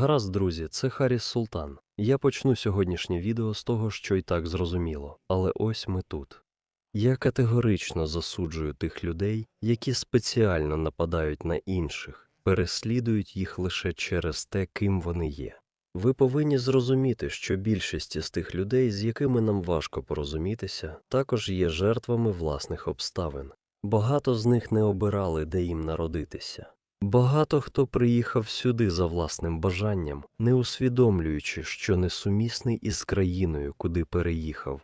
Гаразд, друзі, це Харіс Султан. Я почну сьогоднішнє відео з того, що й так зрозуміло, але ось ми тут. Я категорично засуджую тих людей, які спеціально нападають на інших, переслідують їх лише через те, ким вони є. Ви повинні зрозуміти, що більшість із тих людей, з якими нам важко порозумітися, також є жертвами власних обставин. Багато з них не обирали, де їм народитися. Багато хто приїхав сюди за власним бажанням, не усвідомлюючи, що несумісний із країною, куди переїхав.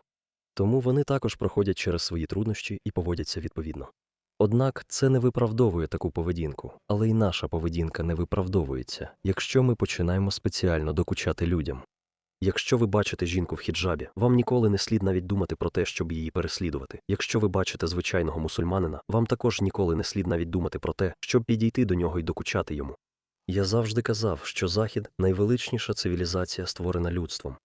Тому вони також проходять через свої труднощі і поводяться відповідно. Однак це не виправдовує таку поведінку, але й наша поведінка не виправдовується, якщо ми починаємо спеціально докучати людям. Якщо ви бачите жінку в хіджабі, вам ніколи не слід навіть думати про те, щоб її переслідувати. Якщо ви бачите звичайного мусульманина, вам також ніколи не слід навіть думати про те, щоб підійти до нього і докучати йому. Я завжди казав, що Захід найвеличніша цивілізація, створена людством.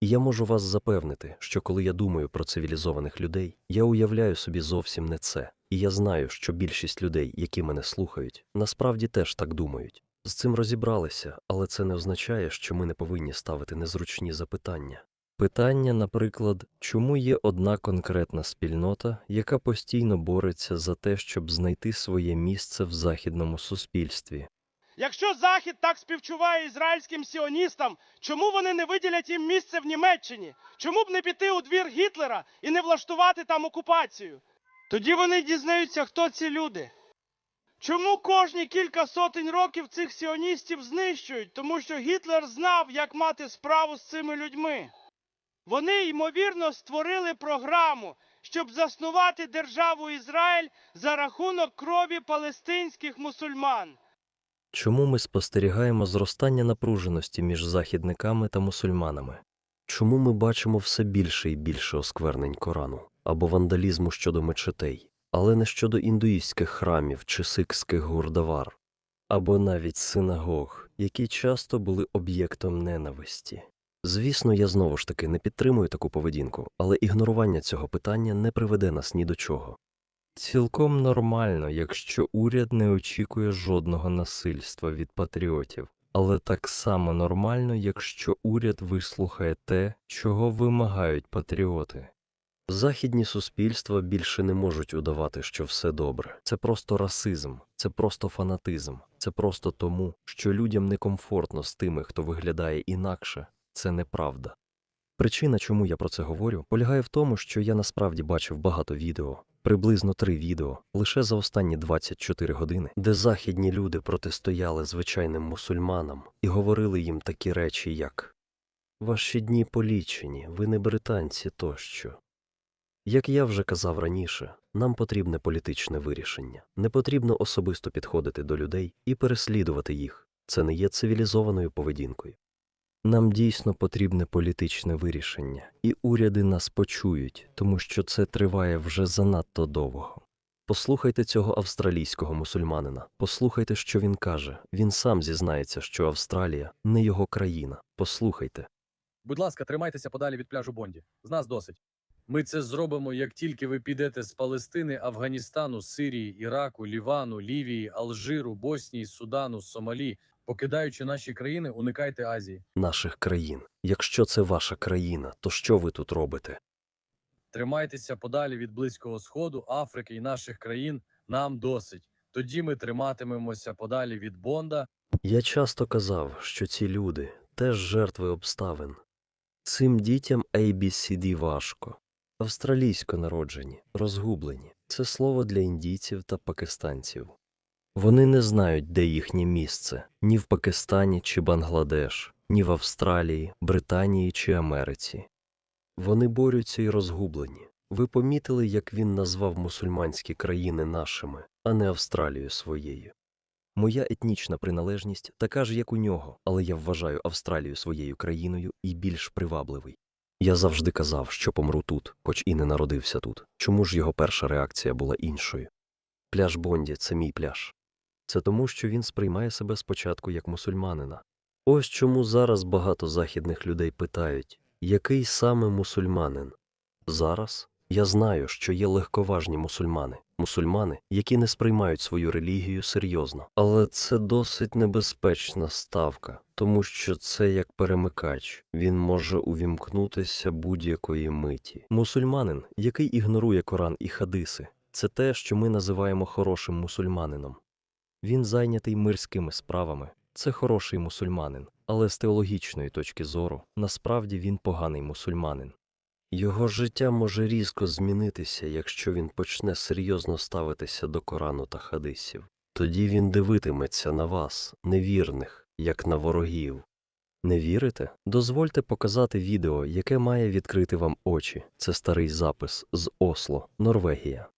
І я можу вас запевнити, що коли я думаю про цивілізованих людей, я уявляю собі зовсім не це, і я знаю, що більшість людей, які мене слухають, насправді теж так думають. З цим розібралися, але це не означає, що ми не повинні ставити незручні запитання. Питання, наприклад, чому є одна конкретна спільнота, яка постійно бореться за те, щоб знайти своє місце в західному суспільстві, Якщо Захід так співчуває ізраїльським сіоністам, чому вони не виділять їм місце в Німеччині? Чому б не піти у двір Гітлера і не влаштувати там окупацію? Тоді вони дізнаються, хто ці люди. Чому кожні кілька сотень років цих сіоністів знищують? Тому що Гітлер знав, як мати справу з цими людьми. Вони, ймовірно, створили програму, щоб заснувати державу Ізраїль за рахунок крові палестинських мусульман. Чому ми спостерігаємо зростання напруженості між західниками та мусульманами? Чому ми бачимо все більше і більше осквернень Корану або вандалізму щодо мечетей, але не щодо індуїстських храмів чи сикських гурдавар, або навіть синагог, які часто були об'єктом ненависті? Звісно, я знову ж таки не підтримую таку поведінку, але ігнорування цього питання не приведе нас ні до чого. Цілком нормально, якщо уряд не очікує жодного насильства від патріотів, але так само нормально, якщо уряд вислухає те, чого вимагають патріоти. Західні суспільства більше не можуть удавати, що все добре. Це просто расизм, це просто фанатизм, це просто тому, що людям некомфортно з тими, хто виглядає інакше, це неправда. Причина, чому я про це говорю, полягає в тому, що я насправді бачив багато відео, приблизно три відео, лише за останні 24 години, де західні люди протистояли звичайним мусульманам і говорили їм такі речі, як Ваші дні полічені, ви не британці тощо. Як я вже казав раніше, нам потрібне політичне вирішення, не потрібно особисто підходити до людей і переслідувати їх. Це не є цивілізованою поведінкою. Нам дійсно потрібне політичне вирішення, і уряди нас почують, тому що це триває вже занадто довго. Послухайте цього австралійського мусульманина, послухайте, що він каже. Він сам зізнається, що Австралія не його країна. Послухайте. Будь ласка, тримайтеся подалі від пляжу Бонді. З нас досить. Ми це зробимо, як тільки ви підете з Палестини, Афганістану, Сирії, Іраку, Лівану, Лівії, Алжиру, Боснії, Судану, Сомалі. Покидаючи наші країни, уникайте Азії. Наших країн. Якщо це ваша країна, то що ви тут робите? Тримайтеся подалі від Близького Сходу, Африки і наших країн. Нам досить. Тоді ми триматимемося подалі від Бонда. Я часто казав, що ці люди теж жертви обставин. Цим дітям ABCD важко. Австралійсько народжені, розгублені. Це слово для індійців та пакистанців. Вони не знають, де їхнє місце ні в Пакистані чи Бангладеш, ні в Австралії, Британії чи Америці. Вони борються і розгублені. Ви помітили, як він назвав мусульманські країни нашими, а не Австралію своєю. Моя етнічна приналежність така ж, як у нього, але я вважаю Австралію своєю країною і більш привабливий. Я завжди казав, що помру тут, хоч і не народився тут. Чому ж його перша реакція була іншою? Пляж Бонді це мій пляж. Це тому, що він сприймає себе спочатку як мусульманина. Ось чому зараз багато західних людей питають, який саме мусульманин? Зараз я знаю, що є легковажні мусульмани, мусульмани, які не сприймають свою релігію серйозно. Але це досить небезпечна ставка, тому що це як перемикач, він може увімкнутися будь-якої миті. Мусульманин, який ігнорує Коран і хадиси, це те, що ми називаємо хорошим мусульманином. Він зайнятий мирськими справами. Це хороший мусульманин, але з теологічної точки зору насправді він поганий мусульманин. Його життя може різко змінитися, якщо він почне серйозно ставитися до Корану та хадисів. Тоді він дивитиметься на вас, невірних, як на ворогів. Не вірите? Дозвольте показати відео, яке має відкрити вам очі. Це старий запис з Осло, Норвегія.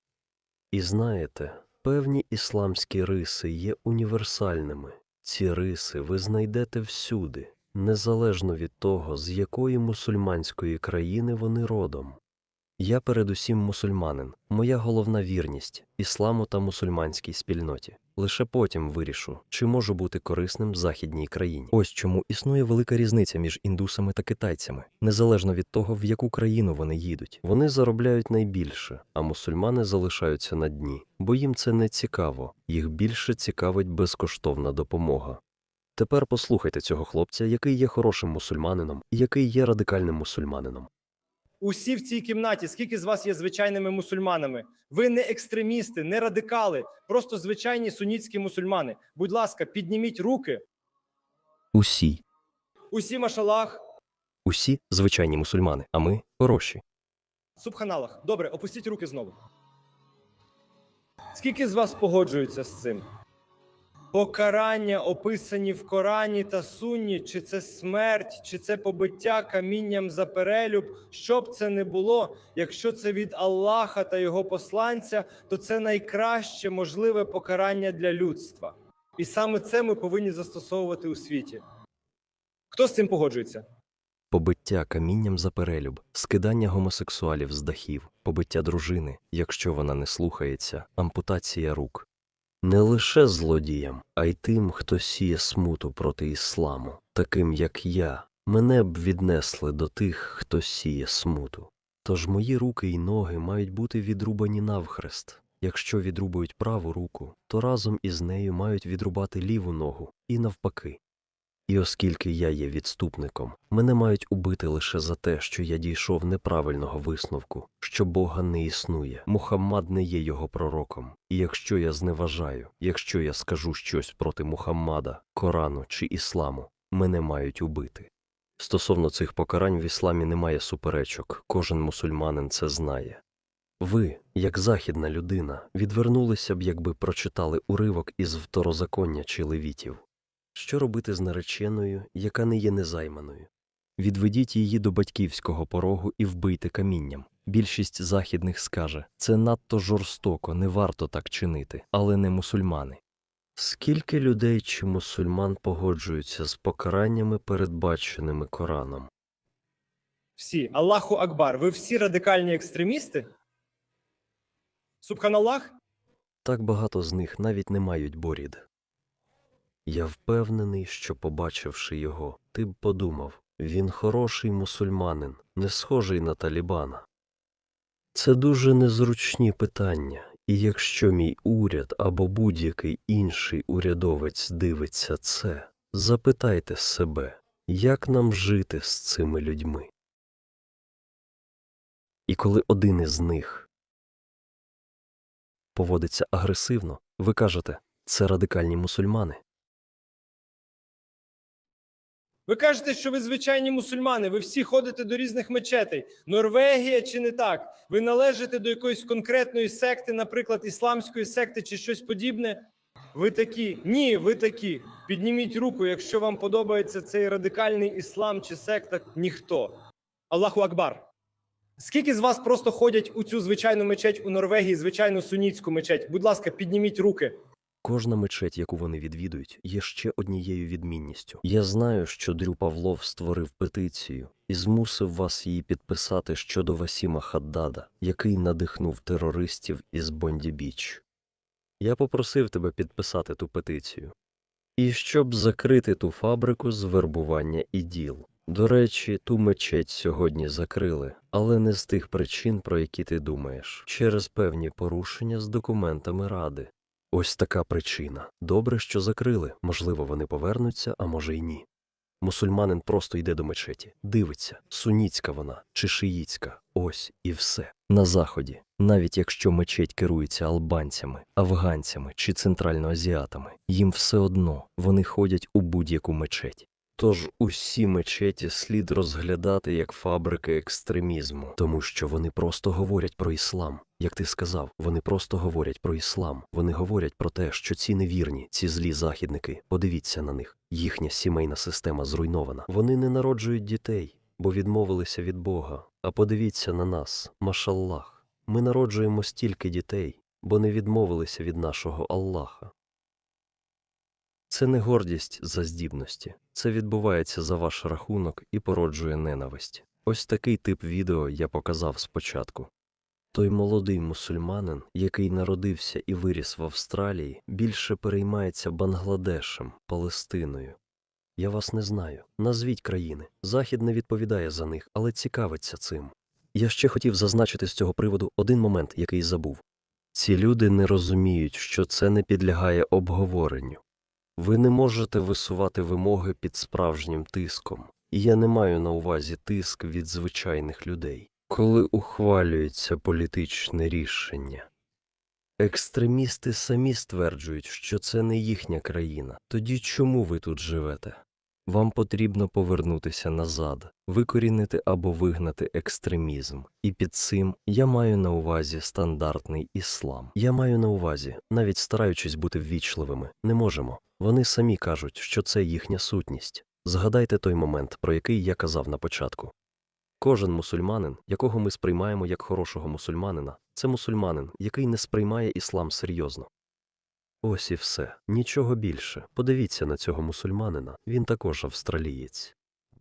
І знаєте, певні ісламські риси є універсальними. Ці риси ви знайдете всюди, незалежно від того, з якої мусульманської країни вони родом. Я передусім мусульманин, моя головна вірність ісламу та мусульманській спільноті. Лише потім вирішу, чи можу бути корисним західній країні. Ось чому існує велика різниця між індусами та китайцями, незалежно від того, в яку країну вони їдуть. Вони заробляють найбільше, а мусульмани залишаються на дні, бо їм це не цікаво, їх більше цікавить безкоштовна допомога. Тепер послухайте цього хлопця, який є хорошим мусульманином і який є радикальним мусульманином. Усі в цій кімнаті, скільки з вас є звичайними мусульманами? Ви не екстремісти, не радикали, просто звичайні сунітські мусульмани. Будь ласка, підніміть руки. Усі, Усі машалах, усі звичайні мусульмани, а ми хороші. субханалах. Добре, опустіть руки знову. Скільки з вас погоджуються з цим? Покарання, описані в Корані та Сунні, чи це смерть, чи це побиття камінням за перелюб, що б це не було, якщо це від Аллаха та його посланця, то це найкраще можливе покарання для людства. І саме це ми повинні застосовувати у світі. Хто з цим погоджується? Побиття камінням за перелюб, скидання гомосексуалів з дахів, побиття дружини, якщо вона не слухається, ампутація рук. Не лише злодіям, а й тим, хто сіє смуту проти ісламу, таким як я, мене б віднесли до тих, хто сіє смуту. Тож мої руки й ноги мають бути відрубані навхрест. Якщо відрубують праву руку, то разом із нею мають відрубати ліву ногу і навпаки. І оскільки я є відступником, мене мають убити лише за те, що я дійшов неправильного висновку, що Бога не існує, Мухаммад не є його пророком. І якщо я зневажаю, якщо я скажу щось проти Мухаммада, Корану чи Ісламу, мене мають убити. Стосовно цих покарань в ісламі немає суперечок, кожен мусульманин це знає. Ви, як західна людина, відвернулися б, якби прочитали уривок із второзаконня чи левітів. Що робити з нареченою, яка не є незайманою? Відведіть її до батьківського порогу і вбийте камінням. Більшість західних скаже це надто жорстоко, не варто так чинити, але не мусульмани. Скільки людей чи мусульман погоджуються з покараннями, передбаченими Кораном? Всі. Аллаху Акбар. Ви всі радикальні екстремісти? Субханаллах? Так багато з них навіть не мають борід. Я впевнений, що, побачивши його, ти б подумав він хороший мусульманин, не схожий на Талібана. Це дуже незручні питання, і якщо мій уряд або будь-який інший урядовець дивиться це, запитайте себе, як нам жити з цими людьми. І коли один із них поводиться агресивно, ви кажете, це радикальні мусульмани. Ви кажете, що ви звичайні мусульмани, ви всі ходите до різних мечетей. Норвегія чи не так? Ви належите до якоїсь конкретної секти, наприклад, ісламської секти чи щось подібне? Ви такі? Ні, ви такі. Підніміть руку, якщо вам подобається цей радикальний іслам чи секта, ніхто. Аллаху Акбар. Скільки з вас просто ходять у цю звичайну мечеть у Норвегії, звичайну сунітську мечеть? Будь ласка, підніміть руки. Кожна мечеть, яку вони відвідують, є ще однією відмінністю. Я знаю, що Дрю Павлов створив петицію і змусив вас її підписати щодо Васіма Хаддада, який надихнув терористів із Бонді Біч. Я попросив тебе підписати ту петицію. І щоб закрити ту фабрику з вербування іділ. До речі, ту мечеть сьогодні закрили, але не з тих причин, про які ти думаєш, через певні порушення з документами ради. Ось така причина. Добре, що закрили. Можливо, вони повернуться, а може й ні. Мусульманин просто йде до мечеті, дивиться, суніцька вона чи шиїцька. Ось і все. На заході, навіть якщо мечеть керується албанцями, афганцями чи центральноазіатами, їм все одно вони ходять у будь-яку мечеть. Тож усі мечеті слід розглядати як фабрики екстремізму, тому що вони просто говорять про іслам. Як ти сказав, вони просто говорять про іслам. Вони говорять про те, що ці невірні, ці злі західники. Подивіться на них. Їхня сімейна система зруйнована. Вони не народжують дітей, бо відмовилися від Бога. А подивіться на нас, машаллах. Ми народжуємо стільки дітей, бо не відмовилися від нашого Аллаха. Це не гордість за здібності, це відбувається за ваш рахунок і породжує ненависть. Ось такий тип відео я показав спочатку. Той молодий мусульманин, який народився і виріс в Австралії, більше переймається Бангладешем, Палестиною. Я вас не знаю. Назвіть країни. Захід не відповідає за них, але цікавиться цим. Я ще хотів зазначити з цього приводу один момент, який забув. Ці люди не розуміють, що це не підлягає обговоренню. Ви не можете висувати вимоги під справжнім тиском, і я не маю на увазі тиск від звичайних людей, коли ухвалюється політичне рішення. Екстремісти самі стверджують, що це не їхня країна. Тоді чому ви тут живете? Вам потрібно повернутися назад, викорінити або вигнати екстремізм. І під цим я маю на увазі стандартний іслам. Я маю на увазі, навіть стараючись бути ввічливими, не можемо. Вони самі кажуть, що це їхня сутність. Згадайте той момент, про який я казав на початку. Кожен мусульманин, якого ми сприймаємо як хорошого мусульманина, це мусульманин, який не сприймає іслам серйозно. Ось і все, нічого більше. Подивіться на цього мусульманина, він також австралієць.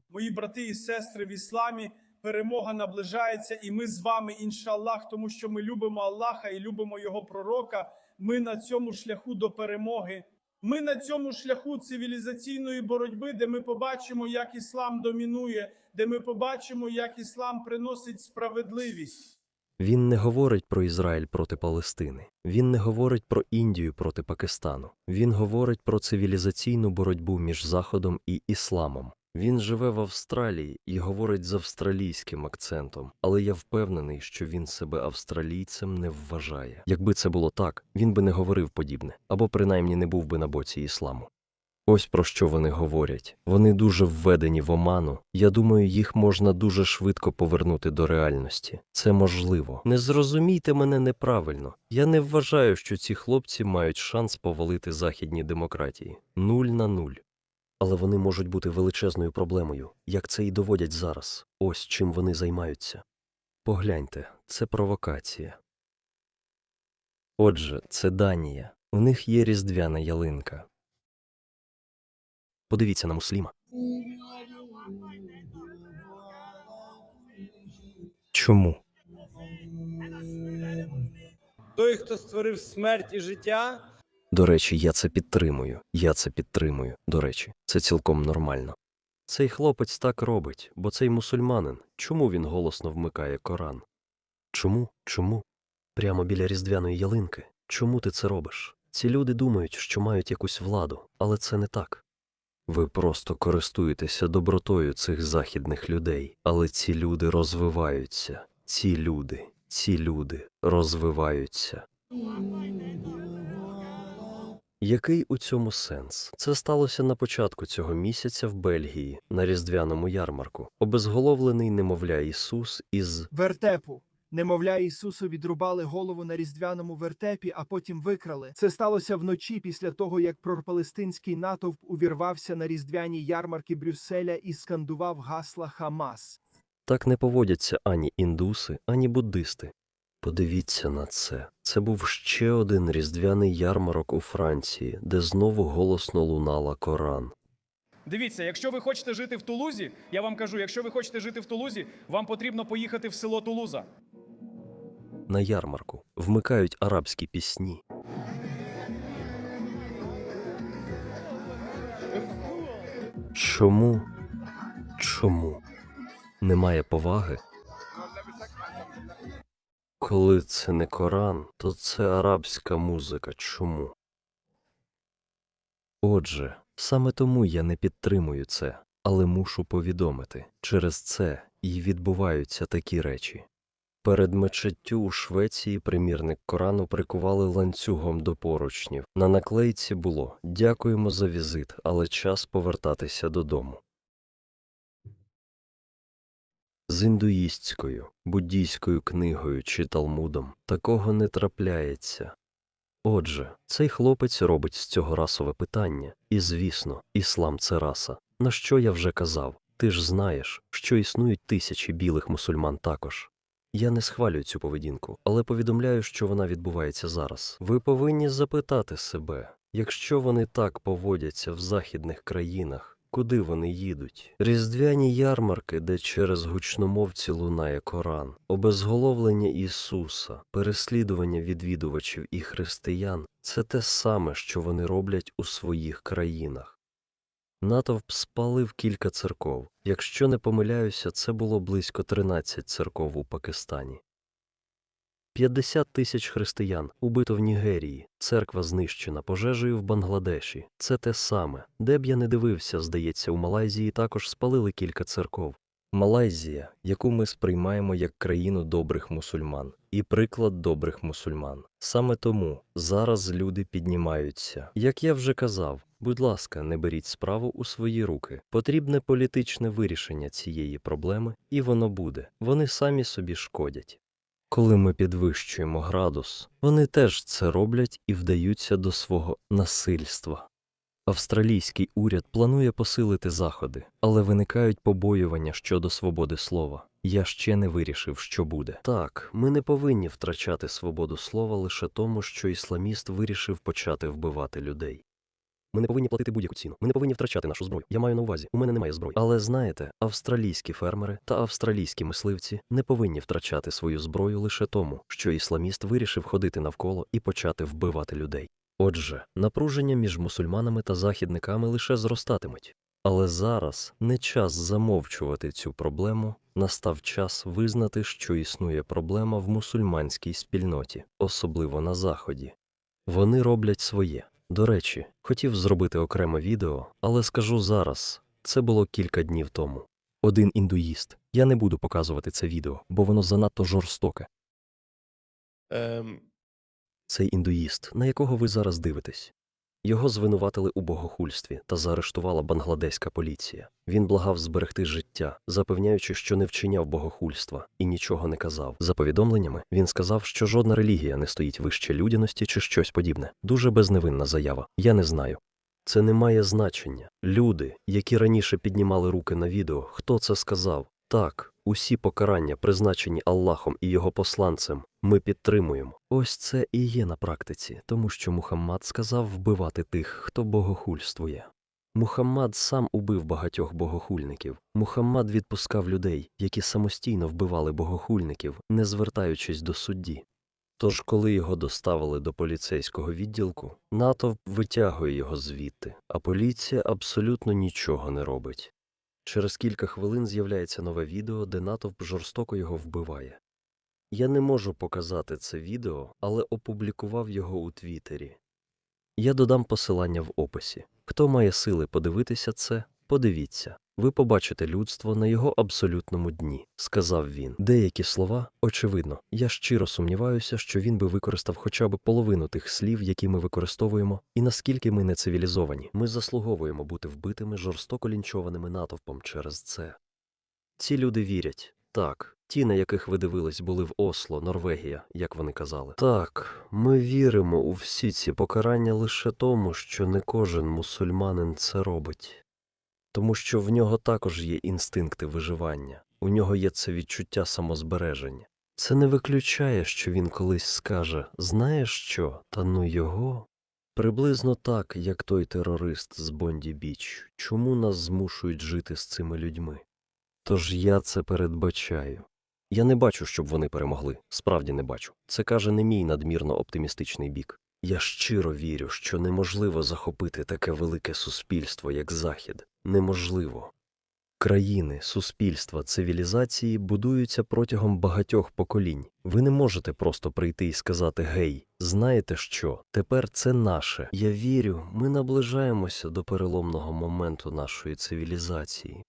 Мої брати і сестри в ісламі, перемога наближається, і ми з вами, іншаллах, тому що ми любимо Аллаха і любимо Його пророка. Ми на цьому шляху до перемоги. Ми на цьому шляху цивілізаційної боротьби, де ми побачимо, як іслам домінує, де ми побачимо, як іслам приносить справедливість. Він не говорить про Ізраїль проти Палестини, він не говорить про Індію проти Пакистану, він говорить про цивілізаційну боротьбу між Заходом і ісламом. Він живе в Австралії і говорить з австралійським акцентом, але я впевнений, що він себе австралійцем не вважає. Якби це було так, він би не говорив подібне, або принаймні не був би на боці ісламу. Ось про що вони говорять. Вони дуже введені в оману. Я думаю, їх можна дуже швидко повернути до реальності. Це можливо. Не зрозумійте мене неправильно. Я не вважаю, що ці хлопці мають шанс повалити західні демократії. Нуль на нуль. Але вони можуть бути величезною проблемою, як це і доводять зараз. Ось чим вони займаються. Погляньте, це провокація. Отже, це Данія. У них є різдвяна ялинка. Подивіться на мусліма. Чому? Той, хто створив смерть і життя, До речі, я це підтримую. Я це підтримую. До речі, це цілком нормально. Цей хлопець так робить, бо цей мусульманин. Чому він голосно вмикає Коран? Чому? Чому? Прямо біля різдвяної ялинки. Чому ти це робиш? Ці люди думають, що мають якусь владу, але це не так. Ви просто користуєтеся добротою цих західних людей, але ці люди розвиваються. Ці люди, ці люди розвиваються. Який у цьому сенс? Це сталося на початку цього місяця в Бельгії на різдвяному ярмарку. Обезголовлений немовля Ісус із вертепу. Немовля Ісусу відрубали голову на різдвяному вертепі, а потім викрали. Це сталося вночі після того, як пропалестинський натовп увірвався на різдвяні ярмарки Брюсселя і скандував гасла Хамас. так не поводяться ані індуси, ані буддисти. Подивіться на це. Це був ще один різдвяний ярмарок у Франції, де знову голосно лунала Коран. Дивіться, якщо ви хочете жити в Тулузі, я вам кажу, якщо ви хочете жити в Тулузі, вам потрібно поїхати в село Тулуза. На ярмарку вмикають арабські пісні. Чому? Чому? Немає поваги? Коли це не Коран, то це арабська музика. Чому? Отже, саме тому я не підтримую це, але мушу повідомити через це і відбуваються такі речі. Перед мечеттю у Швеції примірник Корану прикували ланцюгом до поручнів. На наклейці було Дякуємо за візит, але час повертатися додому. З індуїстською, буддійською книгою чи талмудом такого не трапляється. Отже, цей хлопець робить з цього расове питання, і звісно, іслам це раса. На що я вже казав, ти ж знаєш, що існують тисячі білих мусульман також. Я не схвалюю цю поведінку, але повідомляю, що вона відбувається зараз. Ви повинні запитати себе, якщо вони так поводяться в західних країнах, куди вони їдуть? Різдвяні ярмарки, де через гучномовці лунає Коран, обезголовлення Ісуса, переслідування відвідувачів і християн це те саме, що вони роблять у своїх країнах. Натовп спалив кілька церков. Якщо не помиляюся, це було близько 13 церков у Пакистані. 50 тисяч християн убито в Нігерії, церква знищена пожежею в Бангладеші. Це те саме. Де б я не дивився, здається, у Малайзії також спалили кілька церков. Малайзія, яку ми сприймаємо як країну добрих мусульман, і приклад добрих мусульман. Саме тому зараз люди піднімаються. Як я вже казав, будь ласка, не беріть справу у свої руки. Потрібне політичне вирішення цієї проблеми, і воно буде. Вони самі собі шкодять. Коли ми підвищуємо градус, вони теж це роблять і вдаються до свого насильства. Австралійський уряд планує посилити заходи, але виникають побоювання щодо свободи слова. Я ще не вирішив, що буде. Так, ми не повинні втрачати свободу слова лише тому, що ісламіст вирішив почати вбивати людей. Ми не повинні платити будь-яку ціну. Ми не повинні втрачати нашу зброю. Я маю на увазі, у мене немає зброї. Але знаєте, австралійські фермери та австралійські мисливці не повинні втрачати свою зброю лише тому, що ісламіст вирішив ходити навколо і почати вбивати людей. Отже, напруження між мусульманами та західниками лише зростатимуть. Але зараз не час замовчувати цю проблему, настав час визнати, що існує проблема в мусульманській спільноті, особливо на заході. Вони роблять своє. До речі, хотів зробити окреме відео, але скажу зараз це було кілька днів тому. Один індуїст. Я не буду показувати це відео, бо воно занадто жорстоке. Ем, Цей індуїст, на якого ви зараз дивитесь. Його звинуватили у богохульстві та заарештувала бангладеська поліція. Він благав зберегти життя, запевняючи, що не вчиняв богохульства і нічого не казав. За повідомленнями він сказав, що жодна релігія не стоїть вище людяності чи щось подібне. Дуже безневинна заява. Я не знаю. Це не має значення. Люди, які раніше піднімали руки на відео, хто це сказав? Так, усі покарання, призначені Аллахом і його посланцем, ми підтримуємо. Ось це і є на практиці, тому що Мухаммад сказав вбивати тих, хто богохульствує. Мухаммад сам убив багатьох богохульників. Мухаммад відпускав людей, які самостійно вбивали богохульників, не звертаючись до судді. Тож, коли його доставили до поліцейського відділку, натовп витягує його звідти, а поліція абсолютно нічого не робить. Через кілька хвилин з'являється нове відео, де натовп жорстоко його вбиває. Я не можу показати це відео, але опублікував його у Твіттері. Я додам посилання в описі. Хто має сили подивитися це, подивіться. Ви побачите людство на його абсолютному дні, сказав він. Деякі слова, очевидно, я щиро сумніваюся, що він би використав хоча б половину тих слів, які ми використовуємо, і наскільки ми не цивілізовані. Ми заслуговуємо бути вбитими жорстоко лінчованими натовпом через це. Ці люди вірять. Так, ті, на яких ви дивились, були в Осло, Норвегія, як вони казали. Так, ми віримо у всі ці покарання лише тому, що не кожен мусульманин це робить. Тому що в нього також є інстинкти виживання, у нього є це відчуття самозбереження. Це не виключає, що він колись скаже Знаєш що, та ну його. Приблизно так, як той терорист з Бонді Біч. Чому нас змушують жити з цими людьми? Тож я це передбачаю. Я не бачу, щоб вони перемогли. Справді не бачу. Це каже не мій надмірно оптимістичний бік. Я щиро вірю, що неможливо захопити таке велике суспільство, як Захід. Неможливо. Країни, суспільства, цивілізації будуються протягом багатьох поколінь. Ви не можете просто прийти і сказати Гей, знаєте що? Тепер це наше. Я вірю, ми наближаємося до переломного моменту нашої цивілізації.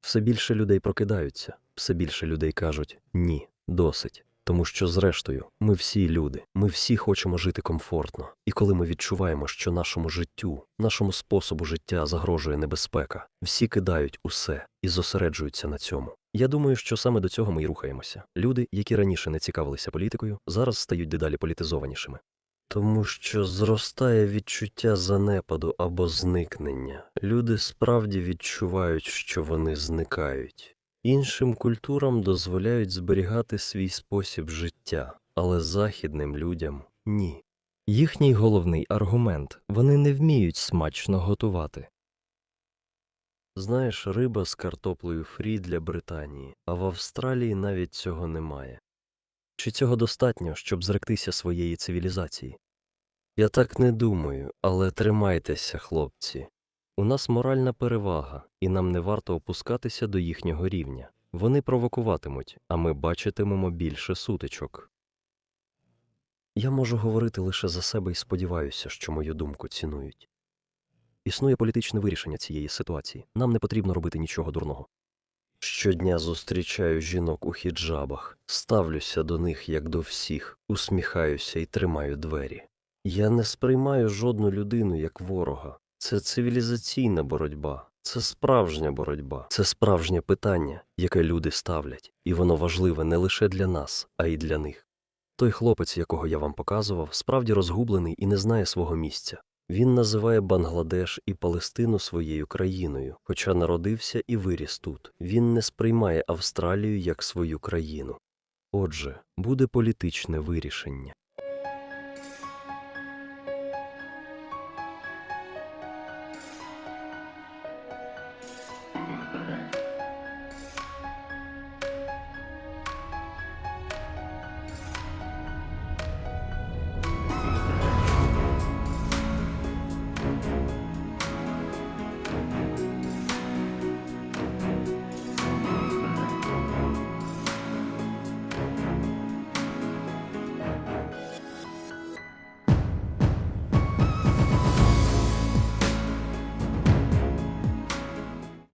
Все більше людей прокидаються, все більше людей кажуть ні, досить. Тому що, зрештою, ми всі люди, ми всі хочемо жити комфортно. І коли ми відчуваємо, що нашому життю, нашому способу життя загрожує небезпека, всі кидають усе і зосереджуються на цьому. Я думаю, що саме до цього ми й рухаємося. Люди, які раніше не цікавилися політикою, зараз стають дедалі політизованішими. Тому що зростає відчуття занепаду або зникнення. Люди справді відчувають, що вони зникають. Іншим культурам дозволяють зберігати свій спосіб життя, але західним людям ні. Їхній головний аргумент вони не вміють смачно готувати. Знаєш, риба з картоплею фрі для Британії, а в Австралії навіть цього немає. Чи цього достатньо, щоб зректися своєї цивілізації? Я так не думаю, але тримайтеся, хлопці. У нас моральна перевага, і нам не варто опускатися до їхнього рівня. Вони провокуватимуть, а ми бачитимемо більше сутичок. Я можу говорити лише за себе і сподіваюся, що мою думку цінують. Існує політичне вирішення цієї ситуації. Нам не потрібно робити нічого дурного. Щодня зустрічаю жінок у хіджабах, ставлюся до них як до всіх, усміхаюся і тримаю двері. Я не сприймаю жодну людину як ворога. Це цивілізаційна боротьба, це справжня боротьба, це справжнє питання, яке люди ставлять, і воно важливе не лише для нас, а й для них. Той хлопець, якого я вам показував, справді розгублений і не знає свого місця. Він називає Бангладеш і Палестину своєю країною, хоча народився і виріс тут. Він не сприймає Австралію як свою країну. Отже, буде політичне вирішення.